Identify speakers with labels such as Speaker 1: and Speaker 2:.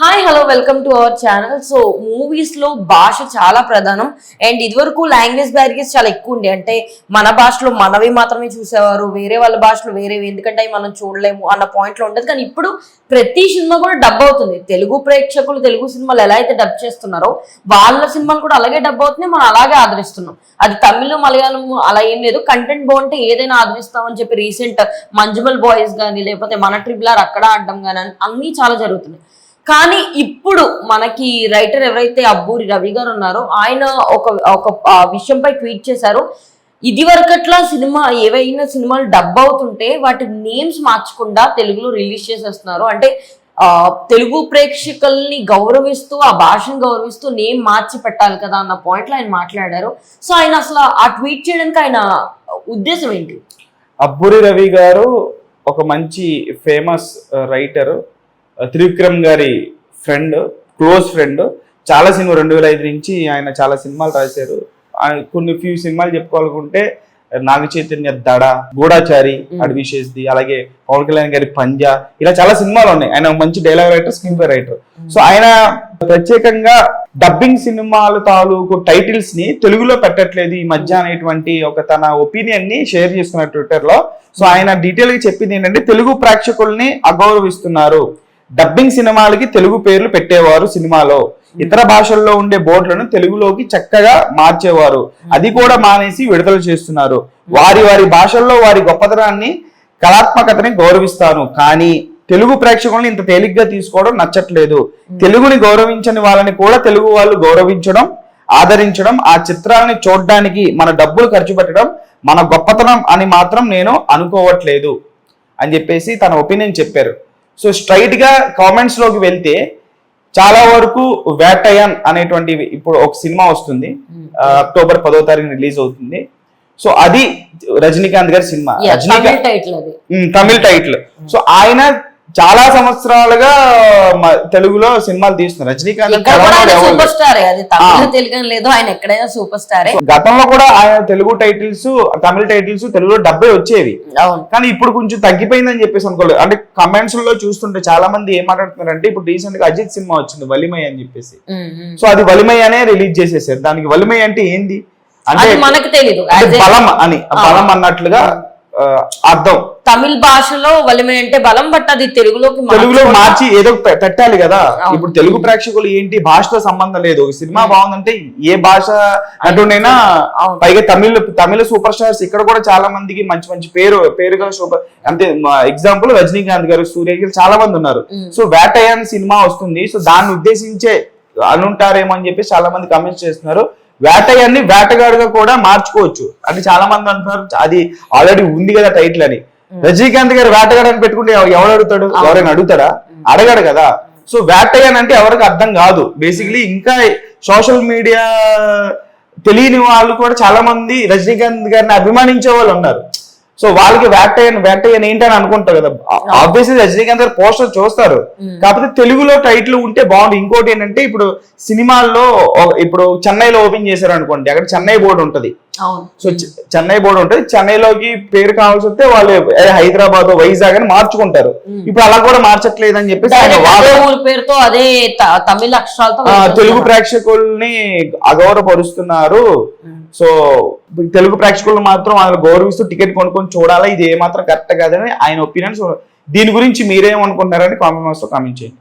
Speaker 1: Hi hello welcome to our channel so మూవీస్లో భాష చాలా ప్రధానం. అండ్ ఇదివరకు లాంగ్వేజ్ బ్యారియర్స్ చాలా ఎక్కువ ఉండే. అంటే మన భాషలో మనవి మాత్రమే చూసేవారు వేరే వాళ్ళ భాషలో వేరేవి. ఎందుకంటే మనం చూడలేము అన్న పాయింట్లో ఉండదు. కానీ ఇప్పుడు ప్రతి సినిమా కూడా డబ్ అవుతుంది. తెలుగు ప్రేక్షకులు తెలుగు సినిమాలు ఎలా అయితే డబ్ చేస్తున్నారో వాళ్ళ సినిమాలు కూడా అలాగే డబ్ అవుతున్నాయి. మనం అలాగే ఆదరిస్తున్నాం. అది తమిళ మలయాళం అలా ఏం లేదు. కంటెంట్ బాగుంటే ఏదైనా ఆదరిస్తామని చెప్పి రీసెంట్ మంజుమల్ బాయ్స్ కానీ లేకపోతే మన ట్రిబులర్ అక్కడ ఆడడం కానీ అన్నీ చాలా జరుగుతున్నాయి. కానీ ఇప్పుడు మనకి రైటర్ ఎవరైతే అబ్బూరి రవి గారు ఉన్నారో ఆయన ఒక ఒక విషయంపై ట్వీట్ చేశారు. ఇది వరకట్లా సినిమా ఏవైనా సినిమాలు డబ్ అవుతుంటే వాటి నేమ్స్ మార్చకుండా తెలుగులో రిలీజ్ చేసేస్తున్నారు. అంటే తెలుగు ప్రేక్షకుల్ని గౌరవిస్తూ ఆ భాషను గౌరవిస్తూ నేమ్ మార్చి పెట్టాలి కదా అన్న పాయింట్లో ఆయన మాట్లాడారు. సో ఆయన అసలు ఆ ట్వీట్ చేయడానికి ఆయన ఉద్దేశం ఏంటి?
Speaker 2: అబ్బురి రవి గారు ఒక మంచి ఫేమస్ రైటర్ త్రివిక్రమ్ గారి ఫ్రెండ్ క్లోజ్ ఫ్రెండ్. చాలా సినిమా రెండు వేల ఐదు నుంచి ఆయన చాలా సినిమాలు రాశారు. ఆయన కొన్ని ఫ్యూ సినిమాలు చెప్పుకోవాలనుకుంటే నాగ చైతన్య దడ గూఢాచారి అడవి చేసి అలాగే పవన్ కళ్యాణ్ గారి పంజా. ఇలా చాలా సినిమాలు ఉన్నాయి. ఆయన మంచి dialogue writer screenplay writer. So ఆయన ప్రత్యేకంగా డబ్బింగ్ సినిమాల తాలూకు టైటిల్స్ని తెలుగులో పెట్టట్లేదు. ఈ మధ్య అనేటువంటి ఒక తన ఒపీనియన్ని షేర్ చేస్తున్నారు ట్విట్టర్లో సో ఆయన డీటెయిల్గా చెప్పింది ఏంటంటే తెలుగు ప్రేక్షకుల్ని అగౌరవిస్తున్నారు. డబ్బింగ్ సినిమాలకి తెలుగు పేర్లు పెట్టేవారు సినిమాలో. ఇతర భాషల్లో ఉండే బోర్డులను తెలుగులోకి చక్కగా మార్చేవారు. అది కూడా మానేసి విడుదల చేస్తున్నారు. వారి వారి భాషల్లో వారి గొప్పతనాన్ని కళాత్మకతని గౌరవిస్తాను. కానీ తెలుగు ప్రేక్షకుల్ని ఇంత తేలిగ్గా తీసుకోవడం నచ్చట్లేదు. తెలుగుని గౌరవించని వాళ్ళని కూడా తెలుగు వాళ్ళు గౌరవించడం ఆదరించడం ఆ చిత్రాలని చూడడానికి మన డబ్బులు ఖర్చు పెట్టడం మన గొప్పతనం అని మాత్రం నేను అనుకోవట్లేదు. అని చెప్పేసి తన ఒపీనియన్ చెప్పారు. సో స్ట్రైట్గా కామెంట్స్లోకి వెళ్తే చాలా వరకు వేటయన్ అనేటువంటి ఇప్పుడు ఒక సినిమా వస్తుంది. ఆ, అక్టోబర్ పదో తారీఖు రిలీజ్ అవుతుంది. సో అది రజనీకాంత్ గారి cinema. Rajinikanth
Speaker 1: Tamil title
Speaker 2: so ఆయన చాలా సంవత్సరాలుగా తెలుగులో సినిమాలు తీస్తున్నారు. రజనీకాంత్.
Speaker 1: స్టారే లేదు. ఆయన ఎక్కడైనా సూపర్ స్టారే
Speaker 2: గతంలో కూడా ఆయన తెలుగు టైటిల్స్ తమిళ టైటిల్స్ తెలుగులో డబ్బే వచ్చేవి. కానీ ఇప్పుడు కొంచెం తగ్గిపోయిందని చెప్పేసి అనుకోలేదు. అంటే కమెంట్స్లో చూస్తుంటే చాలా మంది ఏం మాట్లాడుతున్నారంటే ఇప్పుడు రీసెంట్గా అజిత్ సినిమా వచ్చింది వలిమై అని చెప్పేసి. సో అది వలిమై అనే రిలీజ్ చేసేసారు. దానికి వలిమై అంటే ఏంది? అంటే
Speaker 1: మనకు a-
Speaker 2: బలం అని. బలం అన్నట్లుగా అర్థం.
Speaker 1: తమిళ భాషలో వలిమే అంటే బలం బట్ అది తెలుగులోకి
Speaker 2: తెలుగులో మార్చి ఏదో పెట్టాలి కదా. ఇప్పుడు తెలుగు ప్రేక్షకులు ఏంటి? భాషతో సంబంధం లేదు. ఒక సినిమా బాగుందంటే ఏ భాష అంటూనైనా
Speaker 1: అవును.
Speaker 2: పైగా తమిళ తమిళ సూపర్ స్టార్స్ ఇక్కడ కూడా చాలా మందికి మంచి మంచి పేరు పేరుగా సూపర్ అంటే ఎగ్జాంపుల్ రజనీకాంత్ గారు సూర్య గారు చాలా మంది ఉన్నారు. సో వేటయాన్ సినిమా వస్తుంది. సో దాన్ని ఉద్దేశించే అనుంటారేమో అని చెప్పి చాలా మంది కమెంట్స్ చేస్తున్నారు. వేటయాన్ని వేటగాడుగా కూడా మార్చుకోవచ్చు. అంటే చాలా మంది అంటున్నారు. అది ఆల్రెడీ ఉంది కదా టైటిల్ అని. రజనీకాంత్ గారు వేటగాడు అని పెట్టుకుంటే ఎవ- ఎవడు అడుగుతాడు? ఎవరైనా అడుగుతాడా అడగాడు కదా. సో వేటయ్యన్ అంటే ఎవరికి అర్థం కాదు. బేసిక్లీ ఇంకా సోషల్ మీడియా తెలియని వాళ్ళు కూడా చాలా మంది రజనీకాంత్ గారిని అభిమానించే వాళ్ళు ఉన్నారు. సో వాళ్ళకి వేటయ్యన్ వేటయ్యన్ ఏంటని అనుకుంటారు కదా. ఆబ్వియస్లీ రజనీకాంత్ గారు పోస్టర్ చూస్తారు. కాకపోతే తెలుగులో టైటిల్ ఉంటే బాగుంది ఇంకోటి ఏంటంటే ఇప్పుడు సినిమాల్లో ఇప్పుడు చెన్నైలో ఓపెన్ చేశారు అనుకోండి అక్కడ చెన్నై బోర్డు ఉంటది. సో చెన్నై బోర్డు ఉంటుంది. చెన్నైలోకి పేరు కావాల్సి వస్తే వాళ్ళు హైదరాబాద్ వైజాగ్ అని మార్చుకుంటారు. ఇప్పుడు అలా కూడా మార్చట్లేదు అని చెప్పేసి
Speaker 1: పేరుతో అదే తమిళ అక్షరాలతో
Speaker 2: తెలుగు. ప్రేక్షకుల్ని అగౌరవపరుస్తున్నారు. సో తెలుగు ప్రేక్షకులను మాత్రం వాళ్ళు గౌరవిస్తూ టికెట్ కొనుక్కొని చూడాలా? ఇది ఏమాత్రం కరెక్ట్ కాదని ఆయన ఒపీనియన్ సో దీని గురించి మీరేమనుకుంటున్నారని కామెంట్ బాక్స్లో కామెంట్ చేయండి.